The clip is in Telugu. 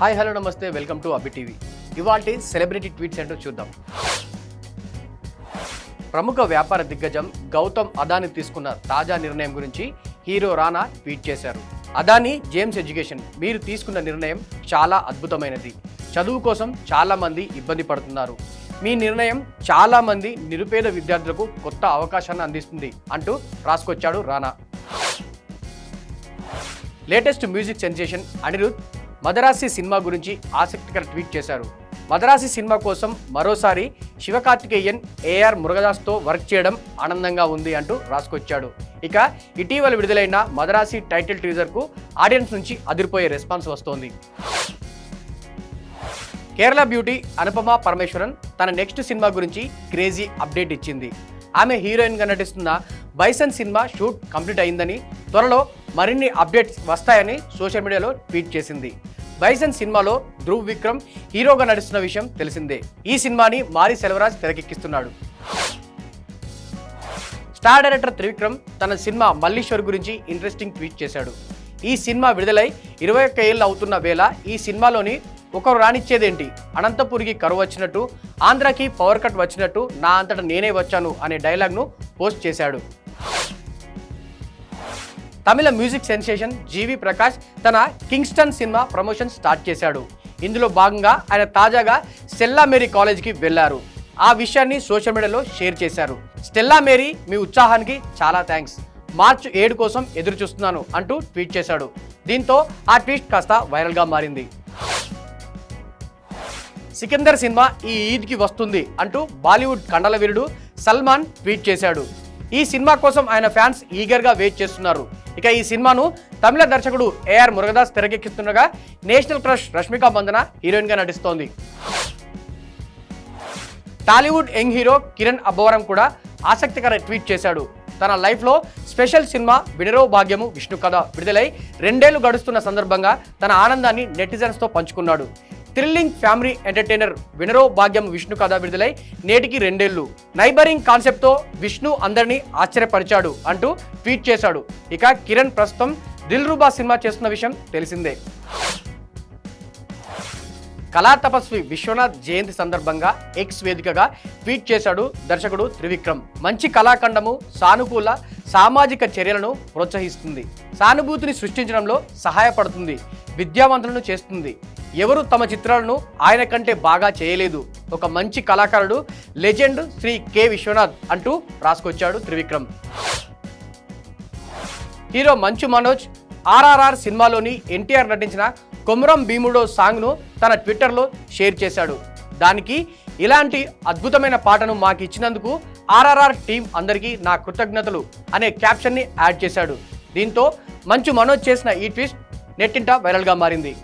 హాయ్ హలో నమస్తే వెల్కమ్ టు అబి టీవీ. ఇవాళ సెలబ్రిటీ ట్వీట్స్ ఏంటో చూద్దాం. ప్రముఖ వ్యాపార దిగ్గజం గౌతమ్ అదాని తీసుకున్న తాజా నిర్ణయం గురించి హీరో రానా ట్వీట్ చేశారు. అదాని జేమ్స్ ఎడ్యుకేషన్ మీరు తీసుకున్న నిర్ణయం చాలా అద్భుతమైనది. చదువు కోసం చాలామంది ఇబ్బంది పడుతున్నారు. మీ నిర్ణయం చాలామంది నిరుపేద విద్యార్థులకు కొత్త అవకాశాన్ని అందిస్తుంది అంటూ రాసుకొచ్చాడు Rana latest music sensation Anirudh Madharasi cinema గురించి ఆసక్తికర ట్వీట్ చేశారు. మదరాసి సినిమా కోసం మరోసారి శివకార్తికేయన్ ఏఆర్ మురుగదాస్తో వర్క్ చేయడం ఆనందంగా ఉంది అంటూ రాసుకొచ్చాడు. ఇక ఇటీవల విడుదలైన మదరాసి టైటిల్ టీజర్కు ఆడియన్స్ నుంచి అదిరిపోయే రెస్పాన్స్ వస్తోంది. కేరళ బ్యూటీ అనుపమ పరమేశ్వరన్ తన నెక్స్ట్ సినిమా గురించి క్రేజీ అప్డేట్ ఇచ్చింది. ఆమె హీరోయిన్గా నటిస్తున్న బైసన్ సినిమా షూట్ కంప్లీట్ అయిందని త్వరలో మరిన్ని అప్డేట్స్ వస్తాయని సోషల్ మీడియాలో ట్వీట్ చేసింది. బైసన్ సినిమాలో ధ్రువ్ విక్రమ్ హీరోగా నడుస్తున్న విషయం తెలిసిందే. ఈ సినిమాని మారి సెల్వరాజ్ తెరకెక్కిస్తున్నాడు. స్టార్ డైరెక్టర్ త్రివిక్రమ్ తన సినిమా మల్లీశ్వర్ గురించి ఇంట్రెస్టింగ్ ట్వీట్ చేశాడు. ఈ సినిమా విడుదలై ఇరవై ఒక్క ఏళ్ళు అవుతున్న వేళ ఈ సినిమాలోని ఒకరు రానిచ్చేదేంటి? అనంతపూర్కి కరువు వచ్చినట్టు ఆంధ్రాకి పవర్ కట్ వచ్చినట్టు నా అంతటా నేనే వచ్చాను అనే డైలాగ్ను పోస్ట్ చేశాడు. Tamil music sensation G V Prakash తన కింగ్స్టన్ సినిమా ప్రమోషన్ స్టార్ట్ చేశాడు. ఇందులో భాగంగా ఆయన తాజాగా స్టెల్లా మేరీ కాలేజ్కి వెళ్ళారు ఆ విషయాన్ని సోషల్ మీడియాలో షేర్ చేశారు. స్టెల్లా మేరీ మీ ఉత్సాహానికి చాలా థ్యాంక్స్. మార్చ్ ఏడు కోసం ఎదురు చూస్తున్నాను అంటూ ట్వీట్ చేశాడు. దీంతో ఆ ట్వీట్ కాస్త వైరల్గా మారింది. సికిందర్ సినిమా ఈ ఈద్కి వస్తుంది అంటూ బాలీవుడ్ కండల వీరుడు సల్మాన్ ట్వీట్ చేశాడు. ఈ సినిమా కోసం ఆయన ఫ్యాన్స్ ఈగర్గా వెయిట్ చేస్తున్నారు. ఇక ఈ సినిమాను తమిళ దర్శకుడు ఏఆర్ మురుగదాస్ తెరకెక్కిస్తుండగా నేషనల్ క్రష్ రష్మిక మందన హీరోయిన్గా నటిస్తోంది. టాలీవుడ్ యంగ్ హీరో కిరణ్ అబ్బవరం కూడా ఆసక్తికర ట్వీట్ చేశాడు. తన లైఫ్లో స్పెషల్ సినిమా వినరో భాగ్యము విష్ణు కథ విడుదలై రెండేళ్ళు గడుస్తున్న సందర్భంగా తన ఆనందాన్ని నెటిజన్స్తో పంచుకున్నాడు. Thrilling family entertainer Vinaro Bhagyam Vishnu Katha విడుదలై నేటికి రెండేళ్ళు నైబరింగ్ కాన్సెప్ట్తో విష్ణు అందరినీ ఆశ్చర్యపరిచాడు అంటూ ట్వీట్ చేశాడు. ఇక కిరణ్ ప్రస్తుతం దిల్ రూబా సినిమా చేస్తున్న విషయం తెలిసిందే. కళా తపస్వి విశ్వనాథ్ జయంతి సందర్భంగా ఎక్స్ వేదికగా ట్వీట్ చేశాడు దర్శకుడు త్రివిక్రమ్. మంచి కళాఖండము సానుకూల సామాజిక చర్యలను ప్రోత్సహిస్తుంది. సానుభూతిని సృష్టించడంలో సహాయపడుతుంది. విద్యావంతులను చేస్తుంది. ఎవరు తమ చిత్రాలను ఆయన కంటే బాగా చేయలేదు. ఒక మంచి కళాకారుడు లెజెండ్ శ్రీ కె. విశ్వనాథ్ అంటూ రాసుకొచ్చాడు త్రివిక్రమ్. హీరో మంచు మనోజ్ ఆర్ఆర్ఆర్ సినిమాలోని ఎన్టీఆర్ నటించిన కొమరం భీముడో సాంగ్ను తన ట్విట్టర్లో షేర్ చేశాడు. దానికి ఇలాంటి అద్భుతమైన పాటను మాకు ఇచ్చినందుకు ఆర్ఆర్ఆర్ టీం అందరికీ నా కృతజ్ఞతలు అనే క్యాప్షన్ని యాడ్ చేశాడు. దీంతో మంచు మనోజ్ చేసిన ఈ ట్విస్ట్ నెట్టింట వైరల్గా మారింది.